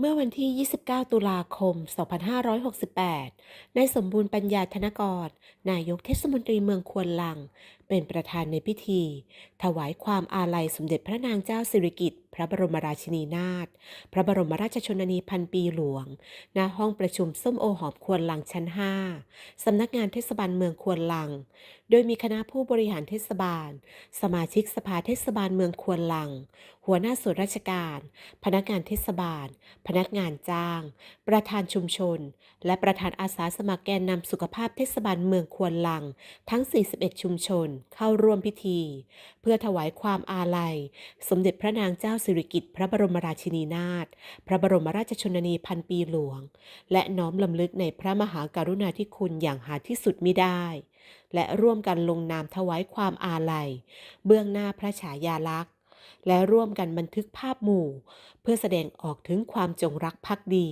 เมื่อวันที่ 29 ตุลาคม 2568 นายสมบูรณ์ปัญญาธนกร นายกเทศมนตรีเมืองควนลัง เป็นประธานในพิธี ถวายความอาลัยสมเด็จพระนางเจ้าสิริกิติ์ พระบรมราชินีนาถ พระบรมราชชนนีพันปีหลวง ณ ห้องประชุมส้มโอหอมควนลังชั้น 5 สำนักงานเทศบาลเมืองควนลัง โดยมีคณะผู้บริหารเทศบาล สมาชิกสภาเทศบาลเมืองควนลัง หัวหน้าส่วนราชการ พนักงานเทศบาล พนักงานจ้าง ประธานชุมชน และประธานอาสาสมัครแกนนำสุขภาพเทศบาลเมืองควนลัง ทั้ง 41 ชุมชนเข้าร่วมพิธี เพื่อถวายความอาลัย สมเด็จพระนางเจ้าสิริกิติ์พระบรมราชินีนาถ พระบรมราชชนนีพันปีหลวง และน้อมลำลึกในพระมหากรุณาธิคุณอย่างหาที่สุดมิได้ และร่วมกันลงนามถวายความอาลัย เบื้องหน้าพระฉายาลักษณ์ และร่วมกันบันทึกภาพหมู่ เพื่อแสดงออกถึงความจงรักภักดี